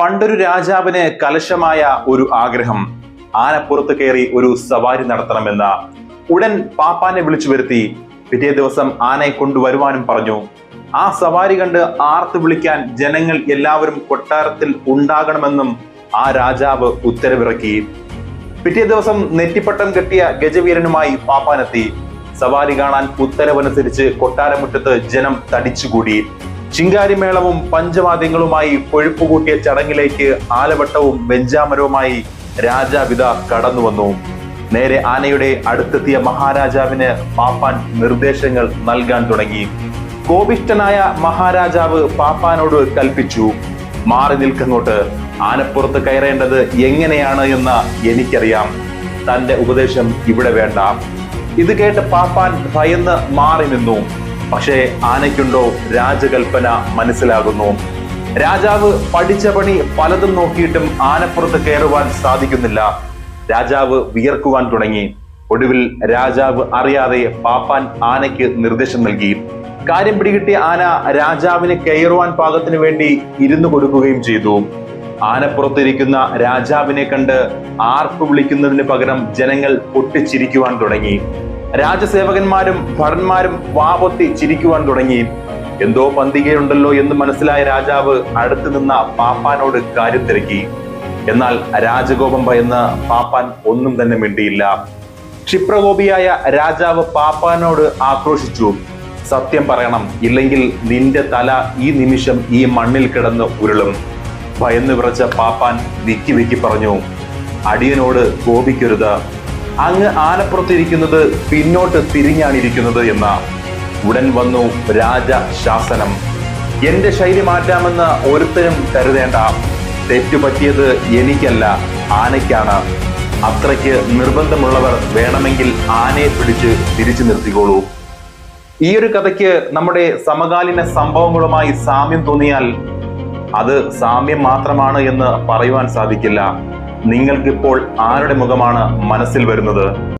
പണ്ടൊരു രാജാവിന് കലശമായ ഒരു ആഗ്രഹം. ആനപ്പുറത്ത് കയറി ഒരു സവാരി നടത്തണമെന്ന ഉടൻ പാപ്പാനെ വിളിച്ചു വരുത്തി പിറ്റേ ദിവസം ആനയെ കൊണ്ടുവരുവാനും പറഞ്ഞു. ആ സവാരി കണ്ട് ആർത്ത് വിളിക്കാൻ ജനങ്ങൾ എല്ലാവരും കൊട്ടാരത്തിൽ ഉണ്ടാകണമെന്നും ആ രാജാവ് ഉത്തരവിറക്കി. പിറ്റേ ദിവസം നെറ്റിപ്പട്ടം കെട്ടിയ ഗജവീരനുമായി പാപ്പാനെത്തി. സവാരി കാണാൻ ഉത്തരവനുസരിച്ച് കൊട്ടാരമുറ്റത്ത് ജനം തടിച്ചുകൂടി. ചിങ്കാരിമേളവും പഞ്ചവാദ്യങ്ങളുമായി കൊഴുപ്പുകൂട്ടിയ ചടങ്ങിലേക്ക് ആലവട്ടവും ബെഞ്ചാമരവുമായി രാജാവിത കടന്നു വന്നു. നേരെ ആനയുടെ അടുത്തെത്തിയ മഹാരാജാവിന് പാപ്പാൻ നിർദ്ദേശങ്ങൾ നൽകാൻ തുടങ്ങി. കോപിഷ്ഠനായ മഹാരാജാവ് പാപ്പാനോട് കൽപ്പിച്ചു മാറി നിൽക്കങ്ങോട്ട് ആനപ്പുറത്ത് കയറേണ്ടത് എങ്ങനെയാണ് എന്ന് എനിക്കറിയാം. തന്റെ ഉപദേശം ഇവിടെ വേണ്ട ഇത് കേട്ട് പാപ്പാൻ ഭയന്ന് മാറി നിന്നു. പക്ഷേ ആനയ്ക്കുണ്ടോ രാജകൽപ്പന മനസ്സിലാകുന്നു. രാജാവ് പഠിച്ച പണി പലതും നോക്കിയിട്ടും ആനപ്പുറത്ത് കയറുവാൻ സാധിക്കുന്നില്ല. രാജാവ് വിയർക്കുവാൻ തുടങ്ങി. ഒടുവിൽ രാജാവ് അറിയാതെ പാപ്പാൻ ആനയ്ക്ക് നിർദ്ദേശം നൽകി. കാര്യം പിടികിട്ടിയ ആന രാജാവിന് കയറുവാൻ പാകത്തിന് വേണ്ടി ഇരുന്നു കൊടുക്കുകയും ചെയ്തു. ആനപ്പുറത്തിരിക്കുന്ന രാജാവിനെ കണ്ട് ആർപ്പ് വിളിക്കുന്നതിന് പകരം ജനങ്ങൾ പൊട്ടിച്ചിരിക്കുവാൻ തുടങ്ങി. രാജസേവകന്മാരും ഭടന്മാരും വാപൊത്തി ചിരിക്കുവാൻ തുടങ്ങി. എന്തോ പന്തികയുണ്ടല്ലോ എന്ന് മനസ്സിലായ രാജാവ് അടുത്തു നിന്ന പാപ്പാനോട് കാര്യം തിരക്കി. എന്നാൽ രാജഗോപം ഭയന്ന് പാപ്പാൻ ഒന്നും തന്നെ മിണ്ടിയില്ല. ക്ഷിപ്രകോപിയായ രാജാവ് പാപ്പാനോട് ആക്രോശിച്ചു. സത്യം പറയണം ഇല്ലെങ്കിൽ നിന്റെ തല ഈ നിമിഷം ഈ മണ്ണിൽ കിടന്ന് ഉരുളും. ഭയന്ന് വിറച്ച പാപ്പാൻ വിക്കി വിക്കി പറഞ്ഞു അടിയനോട് കോപിക്കരുത്. അങ്ങ് ആനപ്പുറത്തിരിക്കുന്നത് പിന്നോട്ട് തിരിഞ്ഞാണിരിക്കുന്നത് എന്ന ഉടൻ വന്നു രാജ ശാസനം എന്റെ ശൈലി മാറ്റാമെന്ന് ഒരുത്തരും കരുതേണ്ട. തെറ്റുപറ്റിയത് എനിക്കല്ല ആനയ്ക്കാണ്. അത്രയ്ക്ക് നിർബന്ധമുള്ളവർ വേണമെങ്കിൽ ആനയെ പിടിച്ച് തിരിച്ചു നിർത്തിക്കോളൂ. ഈ ഒരു കഥയ്ക്ക് നമ്മുടെ സമകാലീന സംഭവങ്ങളുമായി സാമ്യം തോന്നിയാൽ അത് സാമ്യം മാത്രമാണ് എന്ന് പറയുവാൻ സാധിക്കില്ല. നിങ്ങൾക്കിപ്പോൾ ആരുടെ മുഖമാണ് മനസ്സിൽ വരുന്നത്?